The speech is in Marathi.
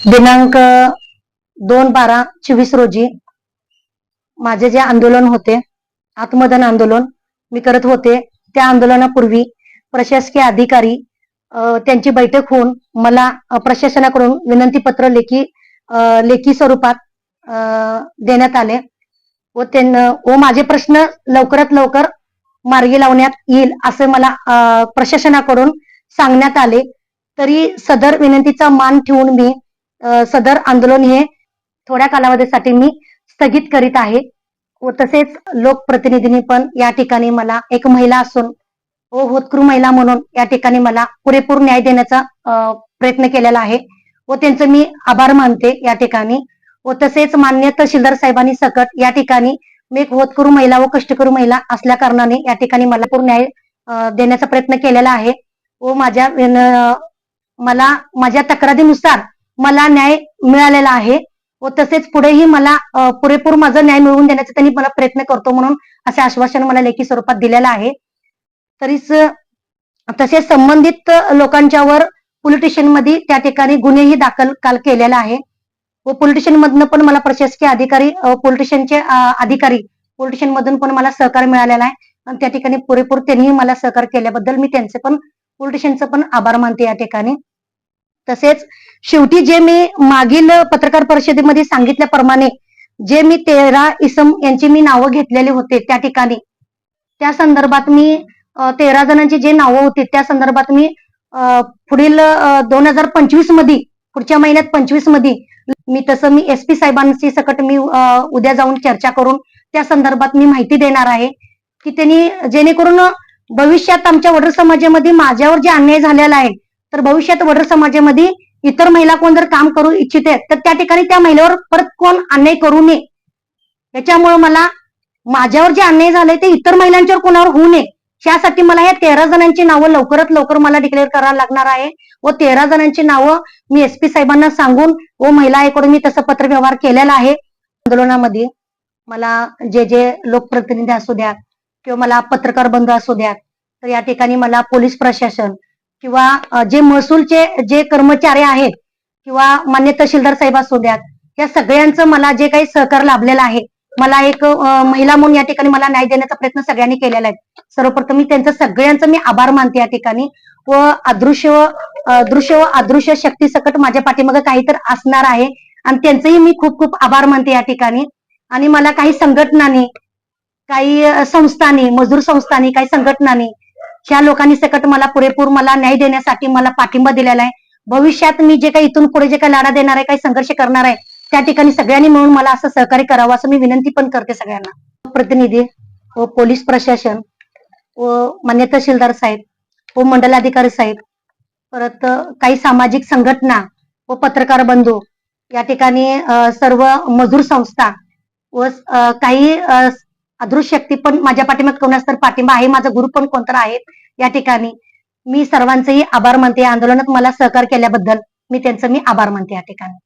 दिनांक दोन बारा चोवीस रोजी माझे जे आंदोलन होते आत्मदान आंदोलन मी करत होते त्या आंदोलनापूर्वी प्रशासकीय अधिकारी त्यांची बैठक होऊन मला प्रशासनाकडून विनंती पत्र लेखी लेखी स्वरूपात देण्यात आले व त्यांना व माझे प्रश्न लवकरात लवकर मार्गी लावण्यात येईल असे मला प्रशासनाकडून सांगण्यात आले. तरी सदर विनंतीचा मान ठेवून मी सदर आंदोलन हे थोड्या कालावधीसाठी मी स्थगित करीत आहे. व तसेच लोकप्रतिनिधींनी पण या ठिकाणी मला एक महिला असून व होतकरू महिला म्हणून या ठिकाणी मला पुरेपूर न्याय देण्याचा प्रयत्न केलेला आहे. व त्यांचं मी आभार मानते या ठिकाणी. व तसेच मान्य तहसीलदार साहेबांनी सकट या ठिकाणी मी एक होतकरू महिला व कष्टकरू महिला असल्या कारणाने या ठिकाणी मला पूर्ण न्याय देण्याचा प्रयत्न केलेला आहे. व माझ्या मला माझ्या तक्रारीनुसार मला न्याय मिळालेला आहे व तसेच पुढेही मला पुरेपूर माझा न्याय मिळवून देण्याचा त्यांनी मला प्रयत्न करतो म्हणून असे आश्वासन मला लेखी स्वरूपात दिलेलं आहे. तरीच तसेच संबंधित लोकांच्यावर पोलीसमध्ये त्या ठिकाणी गुन्हेही दाखल काल केलेला आहे व पोलीस मधनं पण मला प्रशासकीय अधिकारी अ, पोलीस स्टेशनचे अधिकारी पोलीस स्टेशन मधून पण मला सहकार मिळालेला आहे आणि त्या ठिकाणी पुरेपूर त्यांनीही मला सहकार केल्याबद्दल मी त्यांचे पण पोलीस स्टेशनचं पण आभार मानते या ठिकाणी. तसेच शेवटी जे मी मागील पत्रकार परिषदेमध्ये सांगितल्याप्रमाणे जे मी तेरा इसम यांची मी नावं घेतलेली होते त्या ठिकाणी त्या संदर्भात मी तेरा जणांची जे नावं होती त्या संदर्भात मी पुढील दोन हजार पंचवीसमध्ये पुढच्या महिन्यात पंचवीसमध्ये मी तसं मी एस पी साहेबांशी सकट मी उद्या जाऊन चर्चा करून त्या संदर्भात मी माहिती देणार आहे की त्यांनी जेणेकरून भविष्यात आमच्या वडर समाजामध्ये माझ्यावर जे अन्याय झालेला आहे तर भविष्यात वडर समाजामध्ये इतर महिला कोण जर काम करू इच्छिते तर त्या ठिकाणी त्या महिलेवर परत कोण अन्याय करू नये. याच्यामुळे मला माझ्यावर जे अन्याय झाले ते इतर महिलांच्यावर कोणावर होऊ नये यासाठी मला या तेरा जणांची नावं लवकरात लवकर मला डिक्लेअर करायला लागणार आहे. व तेरा जणांची नावं मी एसपी साहेबांना सांगून व महिला आयोगाकडून मी तसं पत्र व्यवहार केलेला आहे. आंदोलनामध्ये मला जे जे लोकप्रतिनिधी असू द्या किंवा मला पत्रकार बंधू असू द्या तर या ठिकाणी मला पोलीस प्रशासन किंवा जे महसूलचे जे कर्मचारी आहेत किंवा मान्य तहसीलदार साहेब असू द्यात या सगळ्यांचं मला जे काही सहकार लाभलेलं आहे मला एक महिला म्हणून या ठिकाणी मला न्याय देण्याचा प्रयत्न सगळ्यांनी केलेला आहे. सर्वप्रथम मी त्यांचं सगळ्यांचं मी आभार मानते या ठिकाणी. व अदृश्य व दृश्य व अदृश्य शक्ती सकट माझ्या पाठीमागे काहीतरी असणार आहे. आणि त्यांचंही मी खूप खूप आभार मानते या ठिकाणी. आणि मला काही संघटनांनी काही संस्थांनी मजूर संस्थांनी काही संघटनांनी ह्या लोकांनी सकट मला पुरेपूर मला न्याय देण्यासाठी मला पाठिंबा दिलेला आहे. भविष्यात मी जे काही इथून पुढे जे काही लढा देणार आहे काही संघर्ष करणार आहे त्या ठिकाणी सगळ्यांनी मिळून मला असं सहकार्य करावं असं मी विनंती पण करते सगळ्यांना. प्रतिनिधी व पोलीस प्रशासन व मान्य तहसीलदार साहेब व मंडलाधिकारी साहेब परत काही सामाजिक संघटना व पत्रकार बंधू या ठिकाणी सर्व मजूर संस्था व काही अदृश्य शक्ती पण माझ्या पाठिंबा कोणास तर पाठिंबा आहे माझा गुरु पण कोणतर आहेत या ठिकाणी. मी सर्वांचेही आभार मानते आंदोलनात मला सहकार्य केल्याबद्दल मी त्यांचं मी आभार मानते या ठिकाणी.